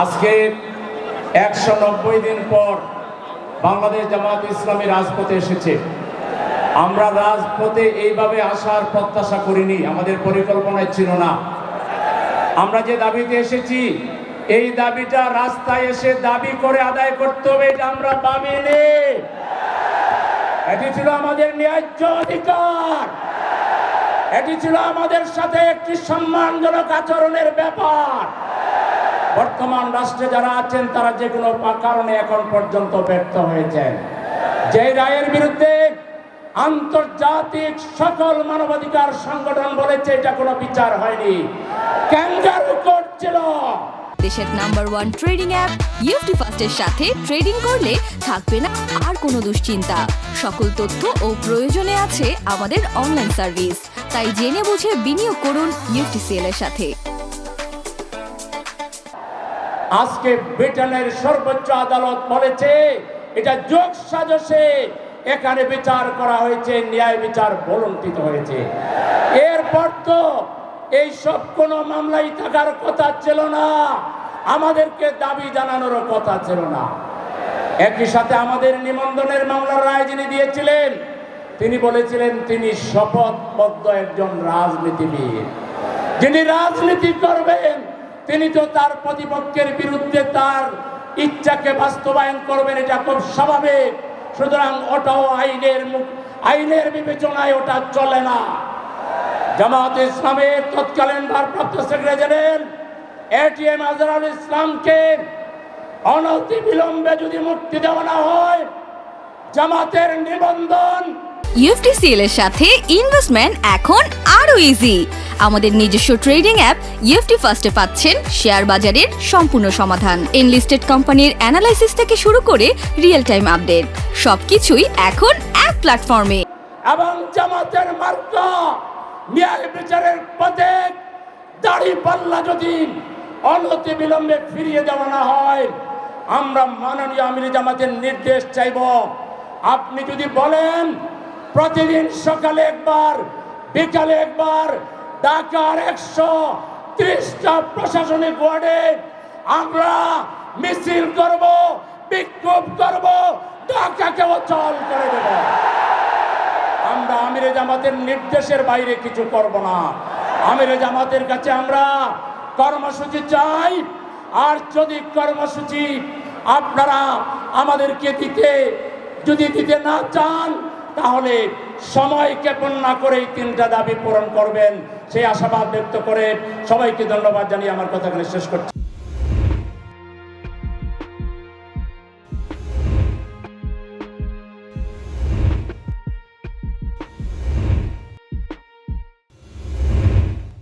আজকে একশো নব্বই দিন পর বাংলাদেশ জামাত ইসলামী রাজপথে এসেছে। আমরা রাজপথে এইভাবে আসার প্রত্যাশা করিনি, আমাদের পরিকল্পনায় ছিল না। আমরা যে দাবিতে এসেছি, এই দাবিটা রাস্তায় এসে দাবি করে আদায় করতে হবে, এটা আমরা ভাবিনি এটি ছিল আমাদের ন্যায্য অধিকার। এটি ছিল আমাদের সাথে একটি সম্মানজনক আচরণের ব্যাপার। বর্তমান রাষ্ট্রে যারা আছেন, তারা যে কোনো কারণে এখন পর্যন্ত ব্যর্থ হয়েছেন। যে রায়ের বিরুদ্ধে আন্তর্জাতিক সকল মানবাধিকার সংগঠন বলেছে, এটা কোনো বিচার হয়নি। ক্যাঙ্গারু কোর্ট ছিল। দেশের নাম্বার ওয়ান ট্রেডিং অ্যাপ ইউটি ফার্স্টের সাথে ট্রেডিং করলে থাকবে না আর কোনো দুশ্চিন্তা। সকল তথ্য ও প্রয়োজনে আছে আমাদের অনলাইন সার্ভিস। তাই জেনে বুঝে বিনিয়োগ করুন ইউএফটিসিএল এর সাথে। আজকে ব্রিটেনের সর্বোচ্চ আদালত বলেছে, এটা যোগ সাজসে এখানে বিচার করা হয়েছে, ন্যায় বিচার বলন্তিত হয়েছে। এরপর তো এই সব কোনো মামলাই থাকার কথা ছিল না, আমাদেরকে দাবি জানানোর কথা ছিল না। একই সাথে আমাদের নিবন্ধনের মামলার রায় যিনি দিয়েছিলেন, তিনি বলেছিলেন, তিনি শপথবদ্ধ একজন রাজনীতিবিদ। যিনি রাজনীতি করবেন তিনি তো তার প্রতিপক্ষের বিরুদ্ধে তার ইচ্ছাকে বাস্তবায়ন করবেন, এটা খুব স্বাভাবিক। সুতরাং ওটাও আইনের আইনের বিবেচনায় ওটা চলে না। জামাত ইসলামের তৎকালীন ভারপ্রাপ্ত সেক্রেটারি এটিএম আজহারুল ইসলামকে অনতি বিলম্বে যদি মুক্তি দেওয়া না হয়, জামাতের নিবন্ধন ইউএফটিসিএল এর সাথে ইনভেস্টমেন্ট এখন আরও ইজি আমাদের নিজস্ব ট্রেডিং অ্যাপ ইউএফটি ফার্স্টে পাচ্ছেন শেয়ার বাজারের সম্পূর্ণ সমাধান। এনলিস্টেড কোম্পানির অ্যানালাইসিস থেকে শুরু করে রিয়েল টাইম আপডেট সবকিছুই এখন এক প্ল্যাটফর্মে এবং জামাতের মার্কা, ন্যায় বিচারের পথে দাড়ি পাল্লা যদি অনতি বিলম্বে ফিরিয়ে দেওয়া না হয়, আমরা মাননীয় আমির জামাতের নির্দেশ চাইব। আপনি যদি বলেন প্রতিদিন সকালে একবার, বিকালে একবার, ঢাকার একশো ত্রিশটা প্রশাসনিক ওয়ার্ডে আমরা মিছিল করব, বিক্ষোভ করব, ঢাকাকে অচল করে দেব। আমরা আমিরে জামাতের নির্দেশের বাইরে কিছু করব না। আমিরে জামাতের কাছে আমরা কর্মসূচি চাই। আর যদি কর্মসূচি আপনারা আমাদেরকে দিতে, যদি দিতে না চান তাহলে সময় ক্ষেপণ না করে এই তিনটা দাবি পূরণ করবেন। সেই আশাবাদ ব্যক্ত করে সবাইকে ধন্যবাদ জানিয়ে আমার কথাগুলো শেষ করছি।